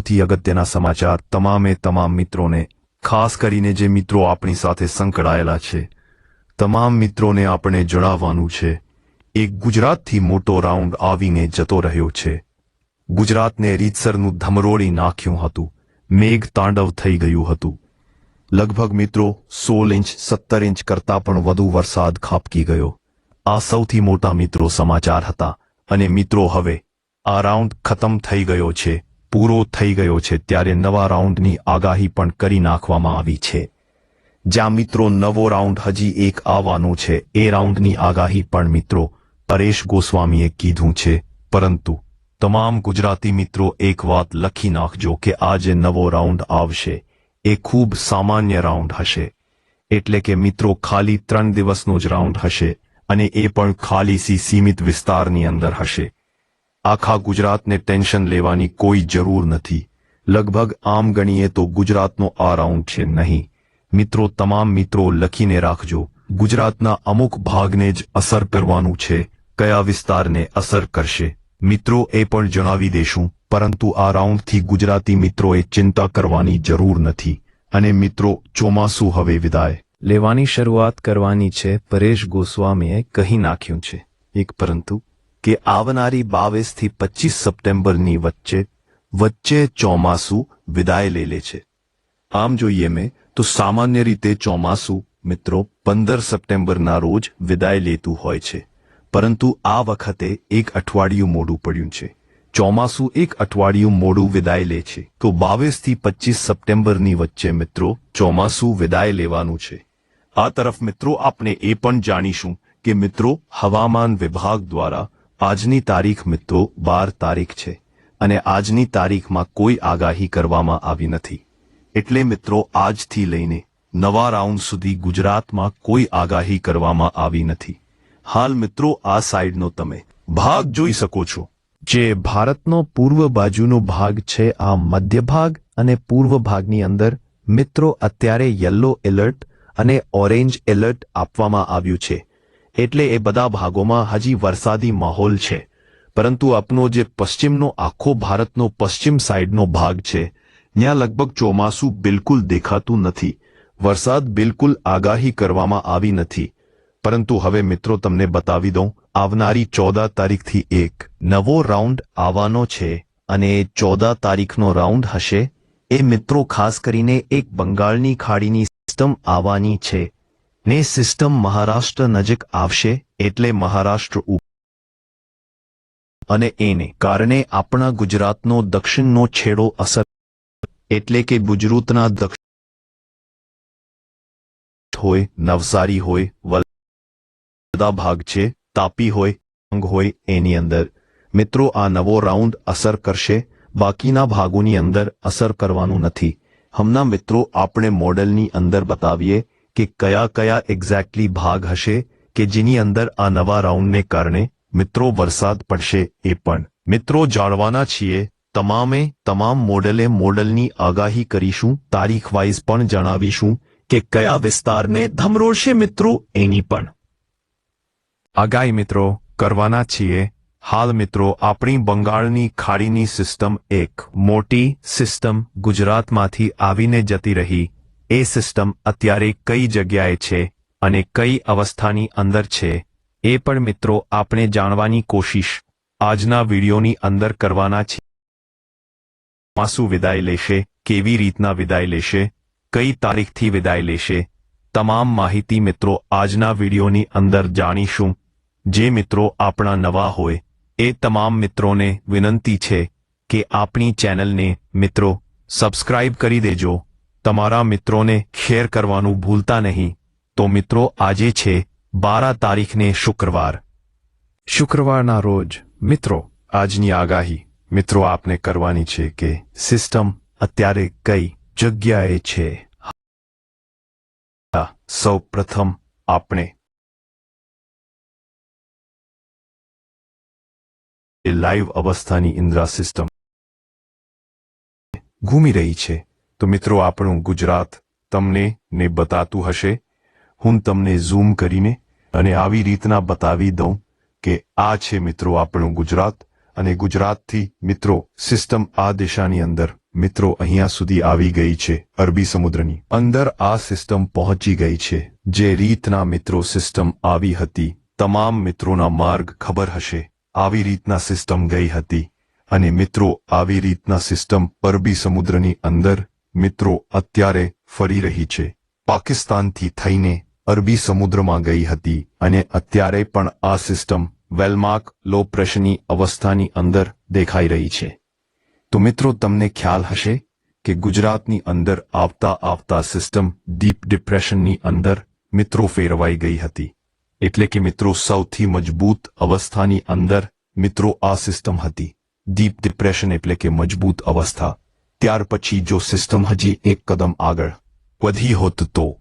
સૌથી અગત્યના સમાચાર તમામે તમામ મિત્રોને, ખાસ કરીને જે મિત્રો આપણી સાથે સંકળાયેલા છે. તમામ મિત્રોને આપણે જણાવવાનું છે, એક ગુજરાતથી મોટો રાઉન્ડ આવીને જતો રહ્યો છે. ગુજરાતને રીતસરનું ધમરોળી નાખ્યું હતું. મેઘ તાંડવ થઈ ગયું હતું. લગભગ મિત્રો, સોળ ઇંચ, સત્તર ઇંચ કરતા પણ વધુ વરસાદ ખાબકી ગયો. આ સૌથી મોટા મિત્રો સમાચાર હતા. અને મિત્રો, હવે આ રાઉન્ડ ખતમ થઈ ગયો છે. પૂરો થઈ ગયો છે ત્યારે નવા રાઉન્ડની આગાહી પણ કરી નાખવામાં આવી છે. જ્યાં મિત્રો નવો રાઉન્ડ હજી એક આવવાનો છે, એ રાઉન્ડની આગાહી પણ મિત્રો પરેશ ગોસ્વામીએ કીધું છે. પરંતુ તમામ ગુજરાતી મિત્રો એક વાત લખી નાખજો કે આજે નવો રાઉન્ડ આવશે. એ ખૂબ સામાન્ય રાઉન્ડ હશે. એટલે કે મિત્રો ખાલી ત્રણ દિવસનો જ રાઉન્ડ હશે અને એ પણ ખાલી સી સીમિત વિસ્તારની અંદર હશે. આખા ગુજરાતને ટેન્શન લેવાની કોઈ જરૂર નથી. લગભગ આમ ગણીએ તો ગુજરાતનો આ રાઉન્ડ છે નહીં. મિત્રો, તમામ મિત્રો લખીને રાખજો. ગુજરાતના અમુક ભાગને જ અસર કરવાનું છે. કયા વિસ્તારને અસર કરશે? મિત્રો, એ પણ જણાવી દેશું. પરંતુ આ રાઉન્ડથી ગુજરાતી મિત્રોએ ચિંતા કરવાની જરૂર નથી. અને મિત્રો, ચોમાસું હવે વિદાય. લેવાની શરૂઆત કરવાની છે પરેશ ગોસ્વામીએ કહી નાખ્યું છે. એક પરંતુ કે આવનારી બાવીસથી પચીસ સપ્ટેમ્બરની વચ્ચે વચ્ચે ચોમાસું વિદાય લે લે છે. આમ જોઈએ મેં, તો સામાન્ય રીતે ચોમાસું મિત્રો પંદર સપ્ટેમ્બરના રોજ વિદાય લેતું હોય છે. પરંતુ આ વખતે એક અઠવાડિયું મોડું પડ્યું છે. ચોમાસું એક અઠવાડિયું મોડું વિદાય લે છે. તો બાવીસથી પચીસ સપ્ટેમ્બરની વચ્ચે મિત્રો ચોમાસું વિદાય લેવાનું છે. આ તરફ મિત્રો આપણે એ પણ જાણીશું કે મિત્રો હવામાન વિભાગ દ્વારા આજની તારીખ મિત્રો બાર તારીખ છે અને આજની તારીખમાં કોઈ આગાહી કરવામાં આવી નથી. એટલે મિત્રો આજથી લઈને નવા રાઉન્ડ સુધી ગુજરાતમાં કોઈ આગાહી કરવામાં આવી નથી. હાલ મિત્રો આ સાઈડનો તમે ભાગ જોઈ શકો છો. જે ભારતનો પૂર્વ બાજુનો ભાગ છે, આ મધ્ય ભાગ અને પૂર્વ ભાગની અંદર મિત્રો અત્યારે યલો એલર્ટ અને ઓરેન્જ એલર્ટ આપવામાં આવ્યું છે. એટલે એ બધા ભાગોમાં હજી વરસાદી માહોલ છે. પરંતુ આપનો જે પશ્ચિમનો, આખો ભારતનો પશ્ચિમ સાઈડનો ભાગ છે, ત્યાં લગભગ ચોમાસું બિલકુલ દેખાતું નથી. વરસાદ બિલકુલ આગાહી કરવામાં આવી નથી. પરંતુ હવે મિત્રો તમને બતાવી દઉં, આવનારી ચૌદા તારીખથી એક નવો રાઉન્ડ આવવાનો છે અને ચૌદા તારીખનો રાઉન્ડ હશે. એ મિત્રો ખાસ કરીને એક બંગાળની ખાડીની સિસ્ટમ આવવાની છે. ને સિસ્ટમ મહારાષ્ટ્ર નજીક આવશે એટલે મહારાષ્ટ્ર અને એને કારણે આપણા ગુજરાતનો દક્ષિણનો છેડો અસર એટલે કે ગુજરાતના દક્ષિણ હોય, નવસારી હોય વલ બધા ભાગ છે, તાપી હોય અંગ હોય, એની અંદર. મિત્રો, આ નવો રાઉન્ડ અસર કરશે. બાકીના ભાગોની અંદર અસર કરવાનું નથી. હમણાં મિત્રો, આપણે મોડેલની અંદર બતાવીએ. કે કયા કયા એક્ઝેક્ટલી ભાગ હશે કે જેની અંદર આ નવા રાઉન્ડને કારણે મિત્રો વરસાદ પડશે એ પણ. મિત્રો જાણવાના છીએ, તમામે તમામ મોડલે મોડલની આગાહી કરીશું તારીખ વાઇઝ પણ જણાવીશું કે કયા વિસ્તારને ધમરોળશે મિત્રો એની પણ. આગાહી મિત્રો કરવાના છીએ, હાલ મિત્રો આપણી બંગાળની ખાડીની સિસ્ટમ એક મોટી સિસ્ટમ ગુજરાતમાંથી આવીને જતી રહી એ સિસ્ટમ અત્યારે કઈ જગ્યાએ છે અને કઈ અવસ્થાની અંદર છે, એ પણ મિત્રો આપણે જાણવાની કોશિશ આજના વિડીયોની અંદર કરવાના છે. માસુ વિદાય લેશે, કેવી રીતના વિદાય લેશે, કઈ તારીખથી વિદાય લેશે, તમામ માહિતી મિત્રો આજના વિડીયોની અંદર જાણીશું. જે મિત્રો આપણા નવા હોય, એ તમામ મિત્રોને વિનંતી છે કે આપણી ચેનલને મિત્રો સબસ્ક્રાઇબ કરી દેજો. તમારા મિત્રોને શેર કરવાનું ભૂલતા નહીં. તો મિત્રો, આજે છે બારા તારીખને શુક્રવાર. શુક્રવારના રોજ, મિત્રો, આજની આગાહી. મિત્રો, આપને કરવાની છે કે સિસ્ટમ અત્યારે કઈ જગ્યાએ છે? સૌ પ્રથમ આપણે લાઈવ અવસ્થાની ઇન્દ્રા સિસ્ટમ ઘૂમી રહી છે. તો મિત્રો, આપણું ગુજરાત તમને ને બતાતું હશે. હું તમને ઝૂમ કરીને અને આવી રીતના બતાવી દઉં કે આ છે મિત્રો આપણું ગુજરાત. અને ગુજરાતથી મિત્રો, સિસ્ટમ આ દિશાની અંદર મિત્રો અહીંયા સુધી આવી ગઈ છે અરબી સમુદ્રની. અંદર આ સિસ્ટમ પહોંચી ગઈ છે. જે રીતના મિત્રો સિસ્ટમ આવી હતી, તમામ મિત્રોના માર્ગ ખબર હશે. આવી રીતના સિસ્ટમ ગઈ હતી. અને મિત્રો, આવી રીતના સિસ્ટમ અરબી સમુદ્રની અંદર મિત્રો, અત્યારે ફરી રહી છે. પાકિસ્તાનથી થઈને અરબી સમુદ્રમાં ગઈ હતી અને અત્યારે પણ આ સિસ્ટમ વેલમાર્ક લો પ્રેશરની અવસ્થાની અંદર દેખાઈ રહી છે. તો મિત્રો, તમને ખ્યાલ હશે કે ગુજરાતની અંદર આવતા આવતા સિસ્ટમ ડીપ ડિપ્રેશનની અંદર મિત્રો ફેરવાઈ ગઈ હતી. એટલે કે મિત્રો, સૌથી મજબૂત અવસ્થાની અંદર મિત્રો આ સિસ્ટમ હતી. ડીપ ડિપ્રેશન એટલે કે મજબૂત અવસ્થા. ત્યાર પછી જો સિસ્ટમ હજી એક કદમ આગળ વધી હોત તો?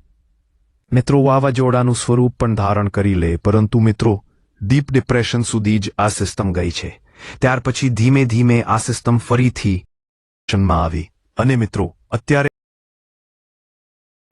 મિત્રો, વાવાઝોડાનું સ્વરૂપ પણ ધારણ કરી લે, પરંતુ મિત્રો, ડીપ ડિપ્રેશન સુધી જ આ સિસ્ટમ ગઈ છે. ત્યાર પછી ધીમે ધીમે આ સિસ્ટમ ફરીથી આવી. અને મિત્રો, અત્યારે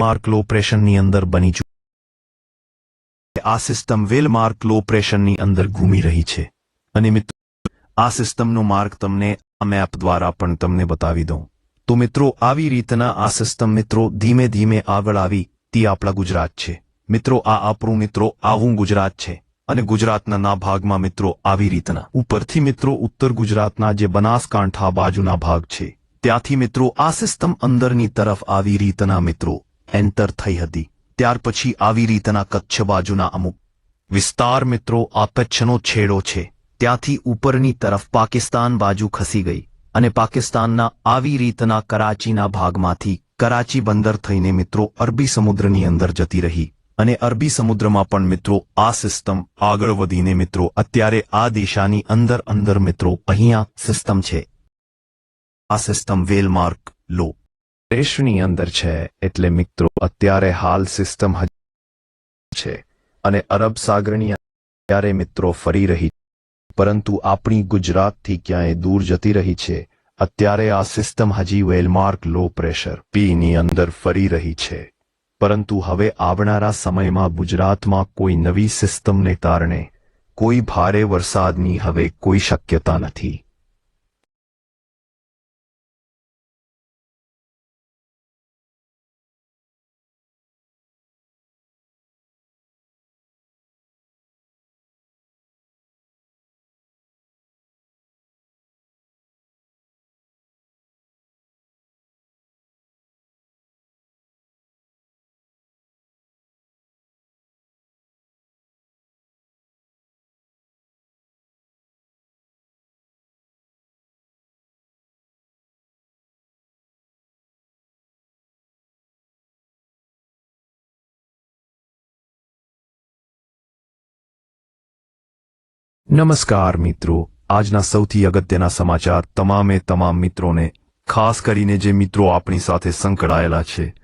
માર્ક લો પ્રેશનની અંદર બની ચૂકી આ સિસ્ટમ વેલ માર્ક લો પ્રેશનની અંદર ઘૂમી રહી છે. અને મિત્રો આ સિસ્ટમનો માર્ગ તમને આ મેપ દ્વારા પણ તમને બતાવી દઉં. તો મિત્રો, આવી રીતના આ સિસ્ટમ મિત્રો ધીમે ધીમે આગળ આવી, તે આપણા ગુજરાત છે. મિત્રો, આ આપણું મિત્રો આવું ગુજરાત છે. અને ગુજરાતના ના ભાગમાં મિત્રો, આવી રીતના. ઉપરથી મિત્રો, ઉત્તર ગુજરાતના જે બનાસકાંઠા બાજુના ભાગ છે, ત્યાંથી મિત્રો, આ સિસ્ટમ અંદરની તરફ આવી રીતના મિત્રો એન્ટર થઈ હતી. ત્યાર પછી આવી રીતના કચ્છ બાજુના અમુક વિસ્તાર મિત્રો, આ કચ્છનો છેડો છે. ત્યાંથી ઉપરની તરફ પાકિસ્તાન બાજુ ખસી ગઈ. અને પાકિસ્તાનના આવી રીતના કરાચીના ભાગમાંથી કરાચી બંદર થઈને મિત્રો અરબી સમુદ્રની અંદર જતી રહી અને અરબી સમુદ્રમાં પણ મિત્રો આ સિસ્ટમ આગળ વધીને મિત્રો અત્યારે આ દિશાની અંદર અંદર મિત્રો અહીંયા સિસ્ટમ છે. આ સિસ્ટમ વેલમાર્ક લો. દેશની અંદર છે એટલે મિત્રો અત્યારે હાલ સિસ્ટમ છે અને અરબ સાગરની અત્યારે મિત્રો ફરી રહી પરંતુ આપણી ગુજરાતથી ક્યાંય દૂર જતી રહી છે. અત્યારે આ સિસ્ટમ હજી વેલમાર્ક લો પ્રેશર પીની અંદર ફરી રહી છે. પરંતુ હવે આવનારા સમયમાં ગુજરાતમાં કોઈ નવી સિસ્ટમને કારણે કોઈ ભારે વરસાદની હવે કોઈ શક્યતા નથી. નમસ્કાર મિત્રો. આજના સૌથી અગત્યના સમાચાર તમામે તમામ મિત્રોને, ખાસ કરીને જે મિત્રો આપણી સાથે સંકળાયેલા છે.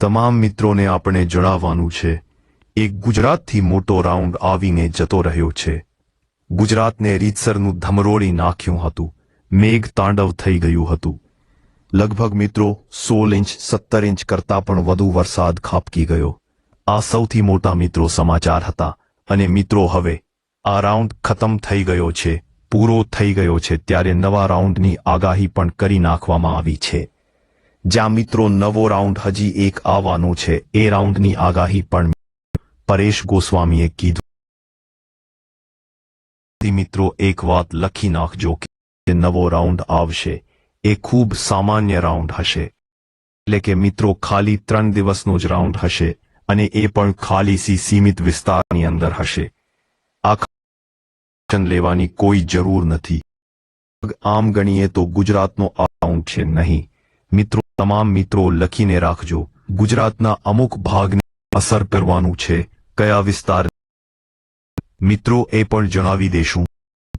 તમામ મિત્રોને આપણે જણાવવાનું છે, એક ગુજરાતથી મોટો રાઉન્ડ આવીને જતો રહ્યો છે. ગુજરાતને રીતસરનું ધમરોળી નાખ્યું હતું. મેઘ તાંડવ થઈ ગયું હતું. લગભગ મિત્રો, સોળ ઇંચ, સત્તર ઇંચ કરતા પણ વધુ વરસાદ ખાબકી ગયો. આ સૌથી મોટા મિત્રો સમાચાર હતા. અને મિત્રો, હવે આ રાઉન્ડ ખતમ થઈ ગયો છે, પૂરો થઈ ગયો છે ત્યારે નવા રાઉન્ડની આગાહી પણ કરી નાખવામાં આવી છે. જ્યાં મિત્રો નવો રાઉન્ડ હજી એક આવવાનો છે, એ રાઉન્ડની આગાહી પણ પરેશ ગોસ્વામીએ કીધું. મિત્રો, એક વાત લખી નાખજો કે નવો રાઉન્ડ આવશે. એ ખૂબ સામાન્ય રાઉન્ડ હશે. એટલે કે મિત્રો, ખાલી ત્રણ દિવસનો જ રાઉન્ડ હશે અને એ પણ ખાલી સી સીમિત વિસ્તારની અંદર હશે. આ લેવાની કોઈ જરૂર નથી. આમ ગણીએ તો ગુજરાતનો આ છે નહીં. મિત્રો, તમામ મિત્રો લખીને રાખજો, ગુજરાતના અમુક ભાગને અસર કરવાનું છે. કયા વિસ્તાર? મિત્રો, એ પણ જણાવી દેશું.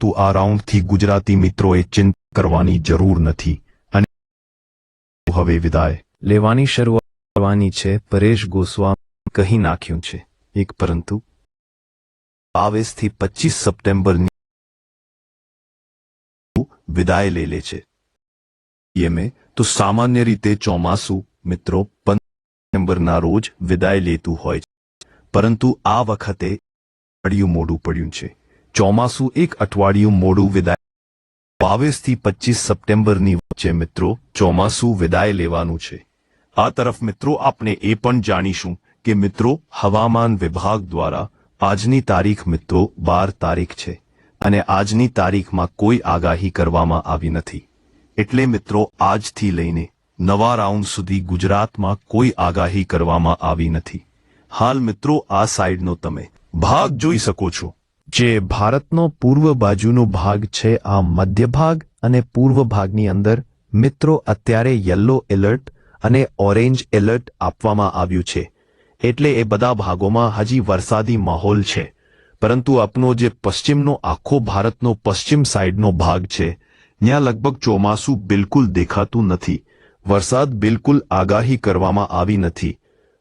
તો આ રાઉન્ડથી ગુજરાતી મિત્રોએ ચિંતા કરવાની જરૂર નથી. અને હવે વિદાય. લેવાની શરૂઆત કરવાની છે, પરેશ ગોસ્વામી કહી નાખ્યું છે. એક પરંતુ બાવીસથી પચીસ સપ્ટેમ્બરની વિદાય લઈ લે છે. એમે તો સામાન્ય રીતે ચોમાસું, મિત્રો, પંદર રોજ વિદાય લેતું હોય છે. પરંતુ આ વખતે અઠવાડિયું મોડું પડ્યું છે. ચોમાસું એક અઠવાડિયું મોડું વિદાય બાવીસથી પચીસ સપ્ટેમ્બરની વચ્ચે, મિત્રો, ચોમાસું વિદાય લેવાનું છે. આ તરફ, મિત્રો, આપણે એ પણ જાણીશું કે, મિત્રો, હવામાન વિભાગ દ્વારા આજની તારીખ મિત્રો બાર તારીખ છે અને આજની તારીખમાં કોઈ આગાહી કરવામાં આવી નથી. એટલે મિત્રો આજથી લઈને નવા રાઉન્ડ સુધી ગુજરાતમાં કોઈ આગાહી કરવામાં આવી નથી. હાલ મિત્રો આ સાઈડનો તમે ભાગ જોઈ શકો છો. જે ભારતનો પૂર્વ બાજુનો ભાગ છે, આ મધ્ય ભાગ અને પૂર્વ ભાગની અંદર મિત્રો અત્યારે યલો એલર્ટ અને ઓરેન્જ એલર્ટ આપવામાં આવ્યું છે. એટલે એ બધા ભાગોમાં હજી વરસાદી માહોલ છે. પરંતુ આપનો જે પશ્ચિમનો, આખો ભારતનો પશ્ચિમ સાઈડનો ભાગ છે, ત્યાં લગભગ ચોમાસું બિલકુલ દેખાતું નથી. વરસાદ બિલકુલ આગાહી કરવામાં આવી નથી.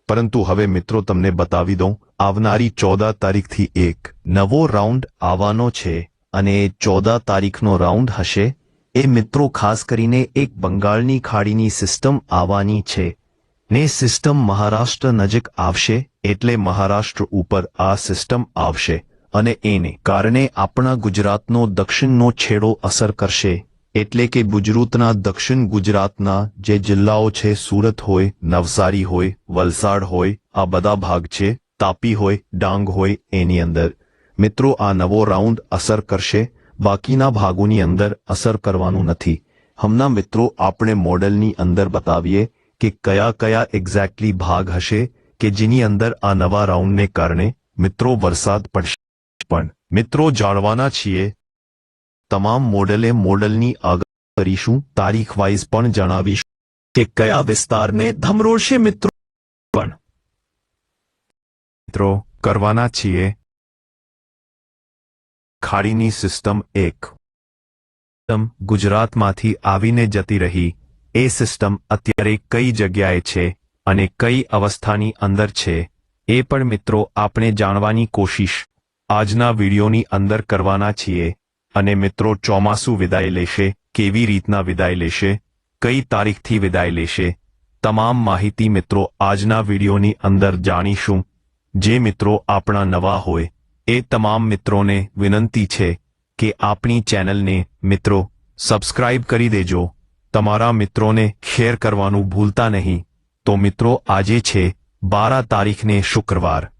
પરંતુ હવે મિત્રો તમને બતાવી દઉં, આવનારી ચૌદા તારીખથી એક નવો રાઉન્ડ આવવાનો છે અને ચૌદા તારીખનો રાઉન્ડ હશે. એ મિત્રો ખાસ કરીને એક બંગાળની ખાડીની સિસ્ટમ આવવાની છે. ને સિસ્ટમ મહારાષ્ટ્ર નજીક આવશે એટલે મહારાષ્ટ્ર ઉપર આ સિસ્ટમ આવશે અને એને કારણે આપણા ગુજરાતનો દક્ષિણનો છેડો અસર કરશે. એટલે કે ગુજરાતના દક્ષિણ ગુજરાતના જે જિલ્લાઓ છે, સુરત હોય, નવસારી હોય, વલસાડ હોય, આ બધા ભાગ છે, તાપી હોય, ડાંગ હોય, એની અંદર. મિત્રો, આ નવો રાઉન્ડ અસર કરશે. બાકીના ભાગોની અંદર અસર કરવાનું નથી. હમણાં મિત્રો, આપણે મોડેલની અંદર બતાવીએ કે કયા કયા એક્ઝેક્ટલી ભાગ હશે કે જેની અંદર આ નવા રાઉન્ડને કારણે મિત્રો વરસાદ પડશે. પણ મિત્રો જાણવાના છીએ, તમામ મોડેલે મોડલની આગાહી કરીશું તારીખ વાઇઝ પણ જણાવીશું કે કયા વિસ્તારને ધમરોળશે મિત્રો. પણ મિત્રો કરવાના છીએ, ખાડીની સિસ્ટમ એક. ગુજરાતમાંથી આવીને જતી રહી એ સિસ્ટમ અત્યારે કઈ જગ્યાએ છે અને કઈ અવસ્થાની અંદર છે, એ પણ મિત્રો આપણે જાણવાની કોશિશ આજના વિડીયોની અંદર કરવાના છીએ અને મિત્રો ચોમાસું વિદાય લેશે, કેવી રીતના વિદાય લેશે, કઈ તારીખથી વિદાય લેશે, તમામ માહિતી મિત્રો આજના વિડીયોની અંદર જાણીશું. જે મિત્રો આપણા નવા હોય, એ તમામ મિત્રોને વિનંતી છે કે આપણી ચેનલને મિત્રો સબસ્ક્રાઇબ કરી દેજો તમારા મિત્રોને શેર કરવાનું ભૂલતા નહીં. તો મિત્રો, આજે છે બારા તારીખને શુક્રવાર.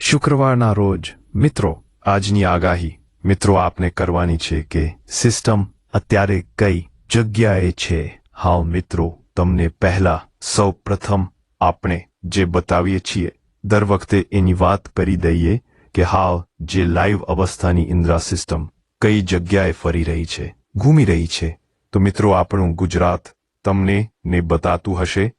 શુક્રવારના રોજ, મિત્રો, આજની આગાહી. મિત્રો, આપને કરવાની છે કે સિસ્ટમ અત્યારે કઈ જગ્યાએ છે? હા મિત્રો, તમને પહેલા સૌ પ્રથમ આપણે જે બતાવીએ છીએ, દર વખતે એની વાત કરી દઈએ કે હાવ જે લાઈવ અવસ્થાની ઇન્દ્રા સિસ્ટમ કઈ જગ્યાએ ફરી રહી છે, ઘૂમી રહી છે તો મિત્રો, આપણું ગુજરાત તમને ને બતાતું હશે.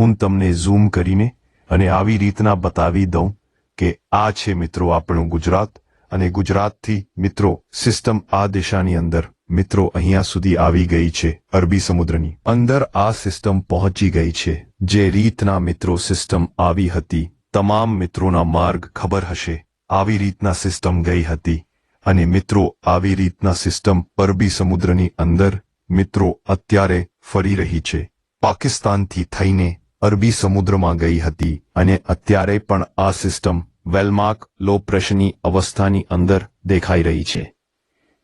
હું તમને ઝૂમ કરીને અને આવી રીતના બતાવી દઉં કે આ છે મિત્રો આપણું ગુજરાત. અને ગુજરાતથી મિત્રો, સિસ્ટમ આ દિશાની અંદર મિત્રો અહીંયા સુધી આવી ગઈ છે અરબી સમુદ્રની. અંદર આ સિસ્ટમ પહોંચી ગઈ છે. જે રીતના મિત્રો સિસ્ટમ આવી હતી, તમામ મિત્રોના માર્ગ ખબર હશે. આવી રીતના સિસ્ટમ ગઈ હતી. અને મિત્રો, આવી રીતના સિસ્ટમ અરબી સમુદ્રની અંદર મિત્રો, અત્યારે ફરી રહી છે. પાકિસ્તાનથી થઈને અરબી સમુદ્રમાં ગઈ હતી અને અત્યારે પણ આ સિસ્ટમ વેલમાર્ક લો પ્રેશરની અવસ્થાની અંદર દેખાઈ રહી છે.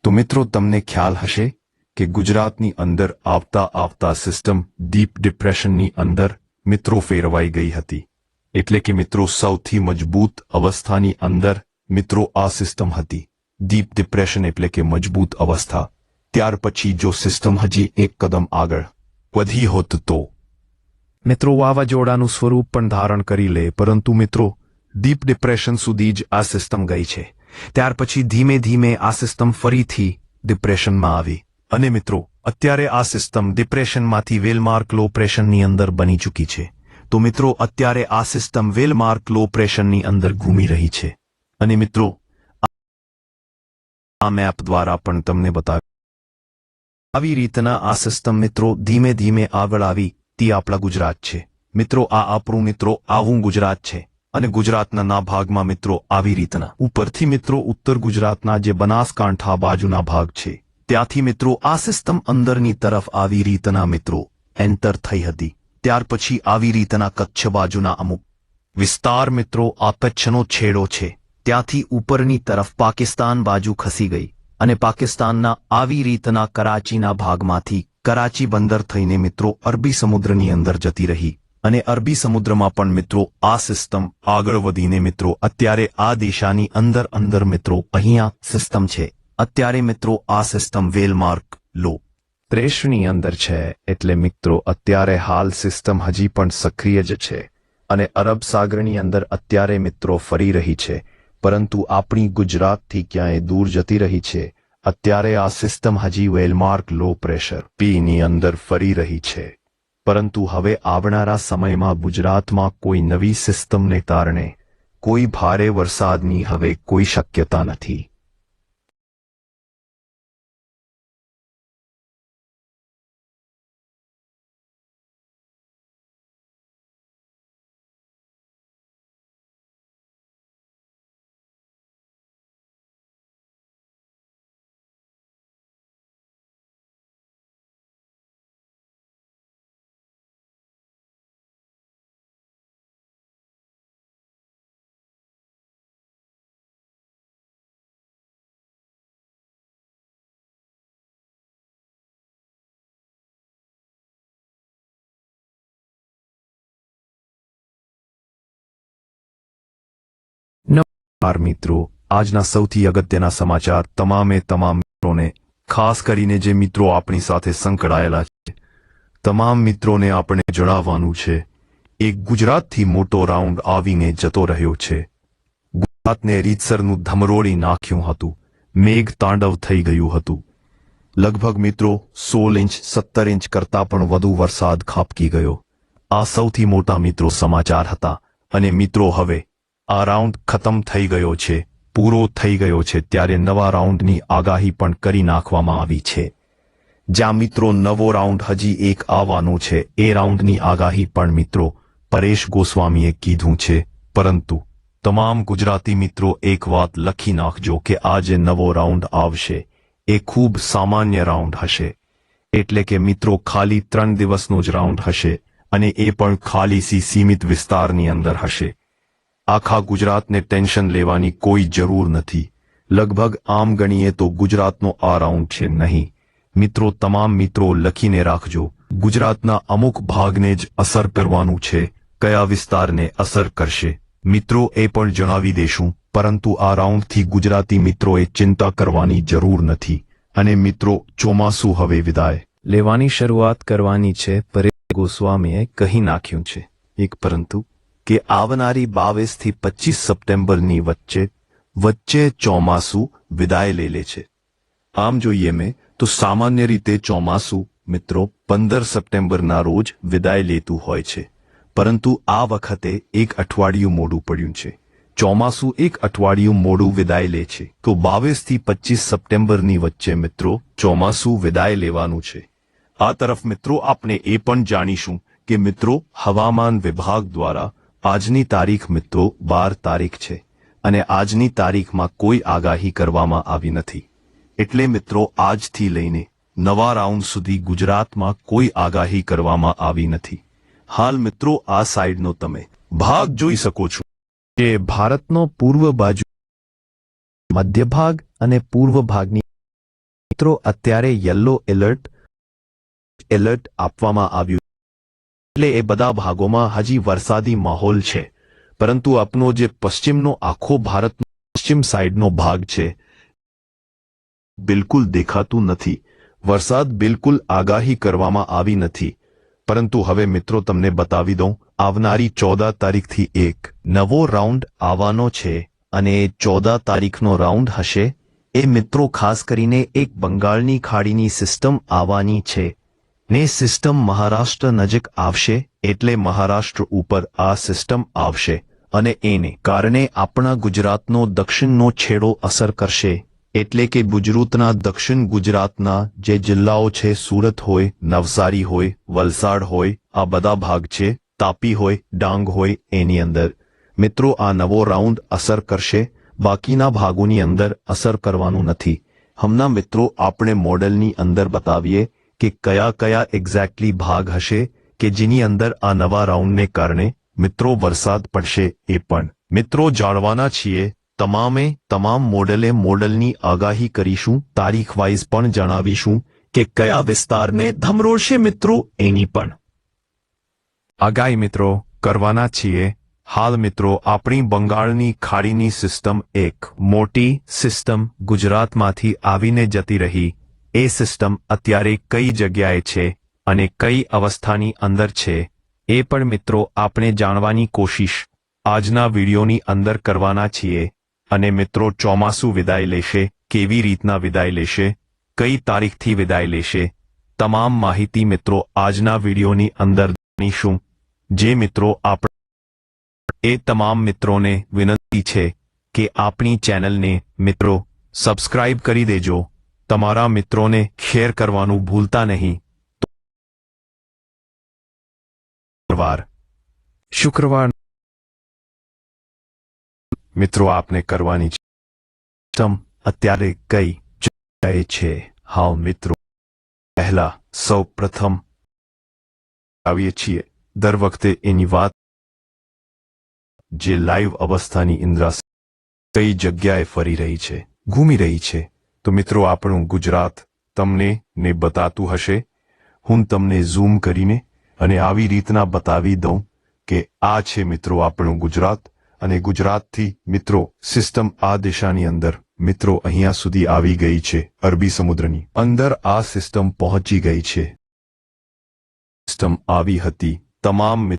તો મિત્રો, તમને ખ્યાલ હશે કે ગુજરાતની અંદર આવતા આવતા સિસ્ટમ ડીપ ડિપ્રેશનની અંદર મિત્રો ફેરવાઈ ગઈ હતી. એટલે કે મિત્રો, સૌથી મજબૂત અવસ્થાની અંદર મિત્રો આ સિસ્ટમ હતી. ડીપ ડિપ્રેશન એટલે કે મજબૂત અવસ્થા. ત્યાર પછી જો સિસ્ટમ હજી એક કદમ આગળ વધી હોત તો? મિત્રો, વાવાઝોડાનું સ્વરૂપ પણ ધારણ કરી લે, પરંતુ મિત્રો, ડીપ ડિપ્રેશન સુધી જ આ સિસ્ટમ ગઈ છે. ત્યાર પછી ધીમે ધીમે આ સિસ્ટમ ફરીથી ડિપ્રેશનમાં આવી. અને મિત્રો, અત્યારે આ સિસ્ટમ ડિપ્રેશનમાંથી વેલમાર્ક લો પ્રેશનની અંદર બની ચૂકી છે. તો મિત્રો, અત્યારે આ સિસ્ટમ વેલમાર્ક લો પ્રેશનની અંદર ઘૂમી રહી છે. અને મિત્રો, આ મેપ દ્વારા પણ તમને બતાવ્યું આવી રીતના આ સિસ્ટમ મિત્રો ધીમે ધીમે આગળ આવી, તે આપણા ગુજરાત છે. મિત્રો આ આપણું મિત્રો આવું ગુજરાત છે. અને ગુજરાતના ના ભાગમાં મિત્રો આવી રીતના. ઉપરથી મિત્રો ઉત્તર ગુજરાતના જે બનાસકાંઠા બાજુના ભાગ છે, ત્યાંથી મિત્રો આ સિસ્ટમ અંદરની તરફ આવી રીતના મિત્રો એન્ટર થઈ હતી. ત્યાર પછી આવી રીતના કચ્છ બાજુના અમુક વિસ્તાર મિત્રો આ કચ્છનો છેડો છે. ત્યાંથી ઉપરની તરફ પાકિસ્તાન બાજુ ખસી ગઈ. અને પાકિસ્તાનના આવી રીતના કરાચીના ભાગમાંથી કરાચી બંદર થઈને મિત્રો અરબી સમુદ્રની અંદર જતી રહી. અને અરબી સમુદ્રમાં પણ મિત્રો આ સિસ્ટમ આગળ વધીને મિત્રો અત્યારે આ દિશાની અંદર અંદર મિત્રો અહીંયા સિસ્ટમ છે. અત્યારે મિત્રો આ સિસ્ટમ વેલમાર્ક લો. ત્રેશની અંદર છે એટલે મિત્રો અત્યારે હાલ સિસ્ટમ હજી પણ સક્રિય જ છે. અને અરબ સાગરની અંદર અત્યારે મિત્રો ફરી રહી છે. પરંતુ આપણી ગુજરાતથી ક્યાંય દૂર જતી રહી છે, અત્યારે આ સિસ્ટમ હજી વેલમાર્ક લો પ્રેશર પી ની અંદર ફરી રહી છે. પરંતુ હવે આવનારા સમયમાં ગુજરાતમાં કોઈ નવી સિસ્ટમને કારણે કોઈ ભારે વરસાદની હવે કોઈ શક્યતા નથી. નમસ્કાર મિત્રો. આજના સૌથી અગત્યના સમાચાર તમામે તમામ મિત્રોને, ખાસ કરીને જે મિત્રો આપણી સાથે સંકળાયેલા છે. તમામ મિત્રોને આપણે જણાવવાનું છે. એક ગુજરાતથી મોટો રાઉન્ડ આવીને જતો રહ્યો છે. ગુજરાતને રીતસરનું ધમરોળી નાખ્યું હતું. મેઘ તાંડવ થઈ ગયું હતું. લગભગ મિત્રો, સોળ ઇંચ, સત્તર ઇંચ કરતા પણ વધુ વરસાદ ખાબકી ગયો. આ સૌથી મોટા મિત્રો સમાચાર હતા. અને મિત્રો, હવે આ રાઉન્ડ ખતમ થઈ ગયો છે, પૂરો થઈ ગયો છે ત્યારે નવા રાઉન્ડની આગાહી પણ કરી નાખવામાં આવી છે. જ્યાં મિત્રો નવો રાઉન્ડ હજી એક આવવાનો છે, એ રાઉન્ડની આગાહી પણ મિત્રો પરેશ ગોસ્વામીએ કીધું છે, પરંતુ તમામ ગુજરાતી મિત્રો એક વાત લખી નાખજો કે આજે નવો રાઉન્ડ આવશે. એ ખૂબ સામાન્ય રાઉન્ડ હશે. એટલે કે મિત્રો ખાલી ત્રણ દિવસનો જ રાઉન્ડ હશે અને એ પણ ખાલી સી સીમિત વિસ્તારની અંદર હશે. આખા ગુજરાતને ટેન્શન લેવાની કોઈ જરૂર નથી. લગભગ આમ ગણીએ તો ગુજરાતનો આ રાઉન્ડ છે નહીં. મિત્રો, તમામ મિત્રો લખીને રાખજો. ગુજરાતના અમુક ભાગને જ અસર કરવાનું છે. કયા વિસ્તારને અસર કરશે? મિત્રો, એ પણ જણાવી દેશું. પરંતુ આ રાઉન્ડથી ગુજરાતી મિત્રોએ ચિંતા કરવાની જરૂર નથી. અને મિત્રો, ચોમાસું હવે વિદાય. લેવાની શરૂઆત કરવાની છે પરે ગોસ્વામીએ કહી નાખ્યું છે. એક પરંતુ કે આવનારી બાવીસથી પચીસ સપ્ટેમ્બરની વચ્ચે વચ્ચે ચોમાસું વિદાય લઈ લે છે. આમ જોઈએ મેં, તો સામાન્ય રીતે ચોમાસું મિત્રો પંદર સપ્ટેમ્બરના રોજ વિદાય લેતું હોય છે. પરંતુ આ વખતે એક અઠવાડિયું મોડું પડ્યું છે. ચોમાસું એક અઠવાડિયું મોડું વિદાય લે છે. તો બાવીસથી પચીસ સપ્ટેમ્બરની વચ્ચે મિત્રો ચોમાસું વિદાય લેવાનું છે. આ તરફ મિત્રો આપણે એ પણ જાણીશું કે મિત્રો હવામાન વિભાગ દ્વારા આજની તારીખ મિત્રો બાર તારીખ છે અને આજની તારીખમાં કોઈ આગાહી કરવામાં આવી નથી. એટલે મિત્રો આજથી લઈને નવા રાઉન્ડ સુધી ગુજરાતમાં કોઈ આગાહી કરવામાં આવી નથી. હાલ મિત્રો આ સાઈડનો તમે ભાગ જોઈ શકો છો. જે ભારતનો પૂર્વ બાજુ, મધ્ય ભાગ અને પૂર્વ ભાગની મિત્રો અત્યારે યલો એલર્ટ એલર્ટ આપવામાં આવ્યું એટલે એ બધા ભાગોમાં હજી વરસાદી માહોલ છે. પરંતુ આપનો જે પશ્ચિમનો આખો ભારતનો, પશ્ચિમ સાઈડનો ભાગ છે, બિલકુલ દેખાતું નથી. વરસાદ બિલકુલ આગાહી કરવામાં આવી નથી. પરંતુ હવે મિત્રો તમને બતાવી દઉં, આવનારી ચૌદા તારીખથી એક નવો રાઉન્ડ આવવાનો છે અને એ ચૌદા તારીખનો રાઉન્ડ હશે. એ મિત્રો ખાસ કરીને એક બંગાળની ખાડીની સિસ્ટમ આવવાની છે. ને સિસ્ટમ મહારાષ્ટ્ર નજીક આવશે એટલે મહારાષ્ટ્ર ઉપર આ સિસ્ટમ આવશે અને એને કારણે આપણા ગુજરાતનો દક્ષિણનો છેડો અસર કરશે. એટલે કે ગુજરાતના દક્ષિણ ગુજરાતના જે જિલ્લાઓ છે, સુરત હોય, નવસારી હોય, વલસાડ હોય, આ બધા ભાગ છે, તાપી હોય, ડાંગ હોય, એની અંદર. મિત્રો, આ નવો રાઉન્ડ અસર કરશે. બાકીના ભાગોની અંદર અસર કરવાનું નથી. હમણાં મિત્રો, આપણે મોડેલની અંદર બતાવીએ કે કયા કયા એક્ઝેક્ટલી ભાગ હશે કે જેની અંદર આ નવા રાઉન્ડને કારણે મિત્રો વરસાદ પડશે એ પણ. મિત્રો જાણવાના છીએ, તમામે તમામ મોડેલે મોડલની આગાહી કરીશું તારીખ વાઇઝ પણ જણાવીશું કે કયા વિસ્તારને ધમરોળશે મિત્રો એની પણ. આગાહી મિત્રો, કરવાના છીએ, હાલ મિત્રો આપણી બંગાળની ખાડીની સિસ્ટમ એક મોટી સિસ્ટમ ગુજરાતમાંથી આવીને જતી રહી. એ સિસ્ટમ અત્યારે કઈ જગ્યાએ છે અને કઈ અવસ્થાની અંદર છે, એ પણ મિત્રો આપણે જાણવાની કોશિશ આજના વિડીયોની અંદર કરવાના છીએ. અને મિત્રો ચોમાસું વિદાય લેશે, કેવી રીતના વિદાય લેશે, કઈ તારીખથી વિદાય લેશે, તમામ માહિતી મિત્રો આજના વિડીયોની અંદર જાણીશું. જે મિત્રો આપણે, એ તમામ મિત્રોને વિનંતી છે કે આપણી ચેનલને મિત્રો સબસ્ક્રાઇબ કરી દેજો. તમારા મિત્રોને શેર કરવાનું ભૂલતા નહીં. શુક્રવાર. શુક્રવાર. મિત્રો આપને કરવાની તમ અત્યારે કઈ જગ્યાએ છે? હા મિત્રો. પહેલા સૌ પ્રથમ આવીએ છીએ. દર વખતે એની વાત જે લાઈવ અવસ્થાની ઇન્દ્રા કઈ જગ્યાએ ફરી રહી છે? ઘૂમી રહી છે. તો મિત્રો, આપણું ગુજરાત તમને ને બતાતું હશે. હું તમને ઝૂમ કરીને અને આવી રીતના બતાવી દઉં કે આ છે મિત્રો આપણું ગુજરાત. અને ગુજરાતથી મિત્રો, સિસ્ટમ આ દિશાની અંદર મિત્રો અહીંયા સુધી આવી ગઈ છે અરબી સમુદ્રની. અંદર આ સિસ્ટમ પહોંચી ગઈ છે. સિસ્ટમ આવી હતી. તમામ